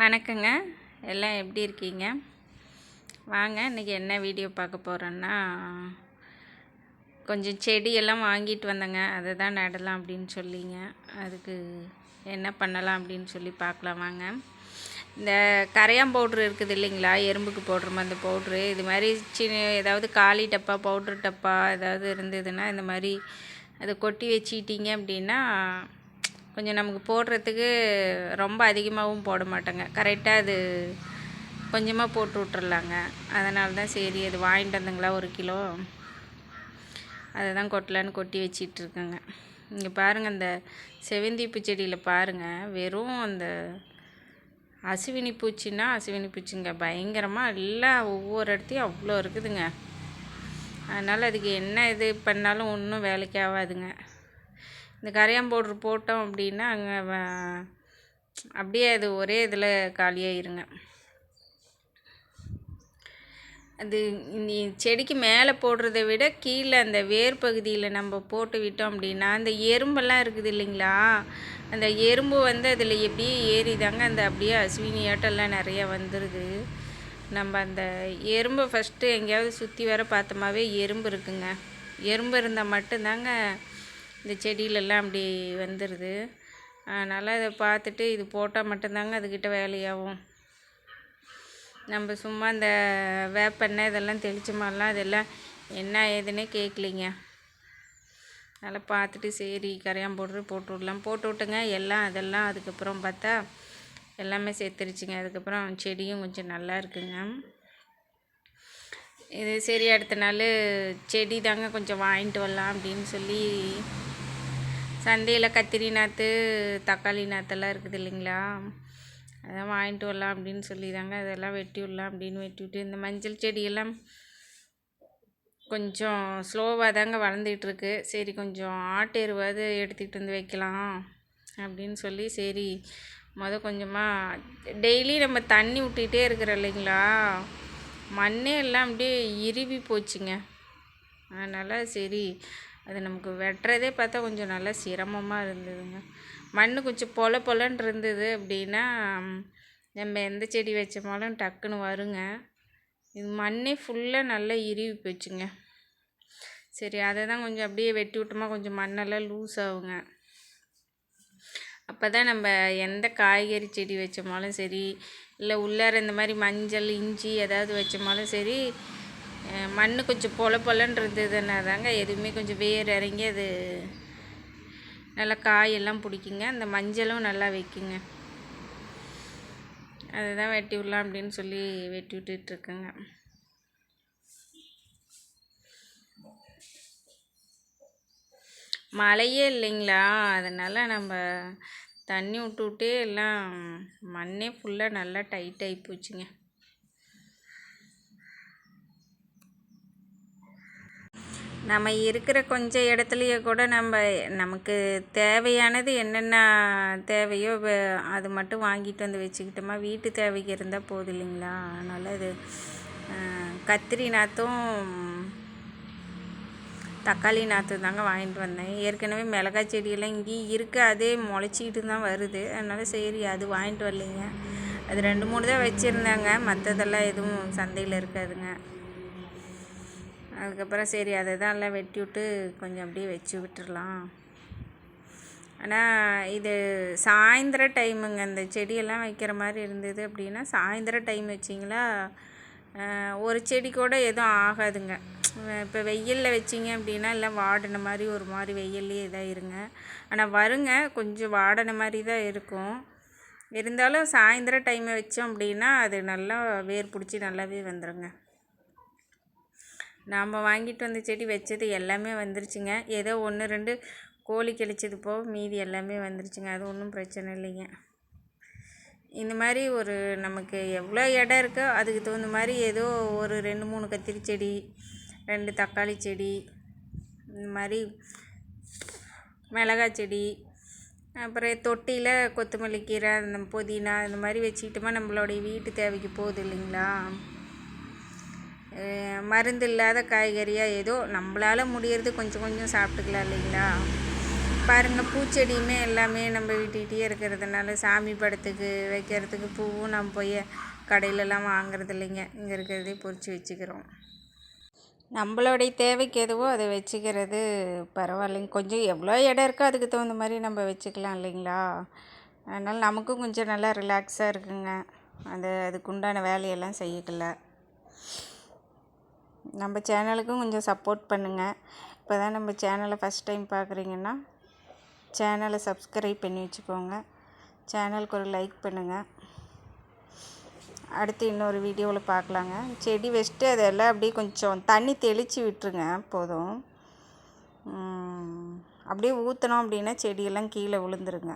வணக்கங்க. எல்லாம் எப்படி இருக்கீங்க? வாங்க இன்றைக்கி என்ன வீடியோ பார்க்க போகிறோன்னா கொஞ்சம் செடியெல்லாம் வாங்கிட்டு வந்தேங்க. அதை தான் நடலாம் அப்படின்னு சொல்லிங்க. அதுக்கு என்ன பண்ணலாம் அப்படின்னு சொல்லி பார்க்கலாம் வாங்க. இந்த கரையான் பவுட்ரு இருக்குது இல்லைங்களா? எறும்புக்கு போடுறோம் அந்த பவுட்ரு. இது மாதிரி சின்ன ஏதாவது காலி டப்பா பவுட்ரு டப்பா ஏதாவது இருந்ததுன்னா இந்த மாதிரி அதை கொட்டி வச்சுக்கிட்டீங்க அப்படின்னா கொஞ்சம் நமக்கு போடுறதுக்கு ரொம்ப அதிகமாகவும் போட மாட்டேங்க. கரெக்டாக அது கொஞ்சமாக போட்டு விட்றலாங்க அதனால தான் சரி அது வாங்கிட்டு வந்தங்களா ஒரு கிலோ? அதை தான் கொட்டலான்னு கொட்டி வச்சிட்ருக்கேங்க. இங்கே பாருங்கள் அந்த செவந்திப்பு செடியில் பாருங்கள் வெறும் அந்த அசுவினி பூச்சின்னா அசுவினி பூச்சிங்க. பயங்கரமாக எல்லாம் ஒவ்வொரு இடத்தையும் அவ்வளோ இருக்குதுங்க. அதனால் அதுக்கு என்ன இது பண்ணாலும் ஒன்றும் வேலைக்கு ஆகாதுங்க. இந்த கரையான் பவுட்ரு போட்டோம் அப்படின்னா அங்கே அப்படியே அது ஒரே இதில் காலியாயிருங்க. அது நீ செடிக்கு மேலே போடுறத விட கீழே அந்த வேர் பகுதியில் நம்ம போட்டு விட்டோம் அப்படின்னா அந்த எறும்பெல்லாம் இருக்குது இல்லைங்களா? அந்த எறும்பு வந்து அதில் எப்படியே ஏறிதாங்க அந்த அப்படியே அஸ்வினியாட்டெல்லாம் நிறையா வந்துடுது நம்ம அந்த எறும்பை ஃபஸ்ட்டு எங்கேயாவது சுற்றி வர பார்த்தோமாவே எறும்பு இருக்குங்க. எறும்பு இருந்தால் மட்டும்தாங்க இந்த செடியிலெல்லாம் அப்படி வந்துடுது அதனால் அதை பார்த்துட்டு இது போட்டால் மட்டும்தாங்க அதுக்கிட்ட வேலையாகும். நம்ம சும்மா இந்த வேப்பெண்ணெய் இதெல்லாம் தெளிச்சோமாலாம் அதெல்லாம் என்ன ஏதுன்னே கேட்கலிங்க. அதெல்லாம் பார்த்துட்டு சரி கரையான் போட்டு போட்டு விடலாம். போட்டு விட்டுங்க எல்லாம் அதெல்லாம் அதுக்கப்புறம் பார்த்தா எல்லாமே சேர்த்துருச்சுங்க. அதுக்கப்புறம் செடியும் கொஞ்சம் நல்லா இருக்குங்க. இது சரி அடுத்த நாள் செடி தாங்க கொஞ்சம் வாங்கிட்டு வரலாம் அப்படின்னு சொல்லி சந்தையில் கத்திரி நாற்று தக்காளி நாற்றெல்லாம் இருக்குது இல்லைங்களா? அதான் வாங்கிட்டு வரலாம் அப்படின்னு சொல்லி தாங்க அதெல்லாம் வெட்டி விடலாம் அப்படின்னு வெட்டி விட்டு இந்த மஞ்சள் செடியெல்லாம் கொஞ்சம் ஸ்லோவாக தாங்க வளர்ந்துட்டுருக்கு சரி கொஞ்சம் ஆட்டு எருவாவது எடுத்துக்கிட்டு வந்து வைக்கலாம் அப்படின்னு சொல்லி சரி மொதல் கொஞ்சமாக டெய்லி நம்ம தண்ணி விட்டுக்கிட்டே இருக்கிறோம் இல்லைங்களா? மண்ணே எல்லாம் அப்படியே இருவி போச்சுங்க. அதனால் சரி அது நமக்கு வெட்டுறதே பார்த்தா கொஞ்சம் நல்லா சிரமமாக இருந்ததுங்க. மண் கொஞ்சம் பொல பொலன்னு இருந்தது அப்படின்னா நம்ம எந்த செடி வச்சோமாலும் டக்குன்னு வருங்க. இது மண்ணே ஃபுல்லாக நல்லா இருவி போச்சுங்க. சரி அதை தான் கொஞ்சம் அப்படியே வெட்டி விட்டோமா கொஞ்சம் மண்ணெல்லாம் லூஸ் ஆகுங்க. அப்போ தான் நம்ம எந்த காய்கறி செடி வச்சோமாலும் சரி இல்லை உள்ளார இந்த மாதிரி மஞ்சள் இஞ்சி ஏதாவது வச்சோமாலும் சரி மண் கொஞ்சம் பொல பொலன்னு இருந்ததுன்னா தாங்க எதுவுமே கொஞ்சம் வேர் இறங்கி அது நல்லா காயெல்லாம் பிடிக்குங்க. அந்த மஞ்சளும் நல்லா வைக்குங்க. அதை தான் வெட்டி விடலாம் அப்படின்னு சொல்லி வெட்டி விட்டுட்ருக்கேங்க மழையே இல்லைங்களா? அதனால் நம்ம தண்ணி விட்டு விட்டே எல்லாம் மண்ணே ஃபுல்லாக நல்லா டைட் ஆகி போச்சுங்க. நம்ம இருக்கிற கொஞ்சம் இடத்துலையே கூட நம்ம நமக்கு தேவையானது என்னென்ன தேவையோ அது மட்டும் வாங்கிட்டு வந்து வச்சுக்கிட்டோமா? வீட்டு தேவைக்கு இருந்தால் போதும் இல்லைங்களா? அதனால் அது கத்திரி நாற்றும் தக்காளி நாற்று தாங்க வாங்கிட்டு வந்தேன். ஏற்கனவே மிளகாய் செடியெல்லாம் இங்கேயும் இருக்குது அதே முளைச்சிக்கிட்டு தான் வருது. அதனால் சரி அது வாங்கிட்டு வரலைங்க. அது ரெண்டு மூணு தான் வச்சுருந்தாங்க. மற்றதெல்லாம் எதுவும் சந்தையில் இருக்காதுங்க. அதுக்கப்புறம் சரி அதை தான் எல்லாம் வெட்டி விட்டு கொஞ்சம் அப்படியே வச்சு விட்டுடலாம் ஆனால் இது சாயந்தர டைமுங்க. இந்த செடியெல்லாம் வைக்கிற மாதிரி இருந்தது அப்படின்னா சாயந்தர டைம் வச்சிங்களா? ஒரு செடி கூட எதுவும் ஆகாதுங்க. இப்போ வெயிலில் வச்சிங்க அப்படின்னா எல்லாம் வாடின மாதிரி ஒரு மாதிரி வெயிலே இதாகிருங்க ஆனால் வருங்க கொஞ்சம் வாடின மாதிரி தான் இருக்கும். இருந்தாலும் சாயந்தர டைமை வச்சோம் அப்படின்னா அது நல்லா வேர் பிடிச்சி நல்லாவே வந்துடுங்க நாம் வாங்கிட்டு வந்த செடி வச்சது எல்லாமே வந்துருச்சுங்க. ஏதோ ஒன்று ரெண்டு கோழி கிழிச்சது போக மீதி எல்லாமே வந்துருச்சுங்க. அது ஒன்றும் பிரச்சனை இல்லைங்க. இந்த மாதிரி ஒரு நமக்கு எவ்வளோ இடம் இருக்கோ அதுக்கு தகுந்த மாதிரி ஏதோ ஒரு ரெண்டு மூணு கத்திரி செடி ரெண்டு தக்காளி செடி இந்த மாதிரி மிளகாய் செடி அப்புறம் தொட்டியில் கொத்தமல்லி கீரை அந்த புதினா இந்த மாதிரி வச்சுக்கிட்டோமா நம்மளுடைய வீட்டு தேவைக்கு போகுது இல்லைங்களா? மருந்து இல்லாத காய்கறியாக ஏதோ நம்மளால் முடியறது கொஞ்சம் கொஞ்சம் சாப்பிட்டுக்கலாம் இல்லைங்களா? பாருங்கள் பூச்செடியுமே எல்லாமே நம்ம வீட்டுக்கிட்டே இருக்கிறதுனால சாமி படத்துக்கு வைக்கிறதுக்கு பூவும் நம்ம போய் கடையிலலாம் வாங்குறது இல்லைங்க. இங்கே இருக்கிறதே பொறிச்சு வச்சுக்கிறோம். நம்மளுடைய தேவைக்கு எதுவோ அதை வச்சுக்கிறது பரவாயில்லைங்க. கொஞ்சம் எவ்வளோ இடம் இருக்கோ அதுக்கு தகுந்த மாதிரி நம்ம வச்சுக்கலாம் இல்லைங்களா? அதனால் நமக்கும் கொஞ்சம் நல்லா ரிலாக்ஸாக இருக்குங்க. அந்த அதுக்குண்டான வேலையெல்லாம் செய்யக்கல நம்ம சேனலுக்கும் கொஞ்சம் சப்போர்ட் பண்ணுங்கள் இப்போ தான் நம்ம சேனலை ஃபஸ்ட் டைம் பார்க்குறீங்கன்னா சேனலை சப்ஸ்கிரைப் பண்ணி வச்சுக்கோங்க. சேனலுக்கு ஒரு லைக் பண்ணுங்கள் அடுத்து இன்னொரு வீடியோவில் பார்க்கலாங்க. செடி வச்சுட்டு அதெல்லாம் அப்படியே கொஞ்சம் தண்ணி தெளித்து விட்டுருங்க போதும். அப்படியே ஊற்றினோம் அப்படின்னா செடியெல்லாம் கீழே விழுந்துருங்க.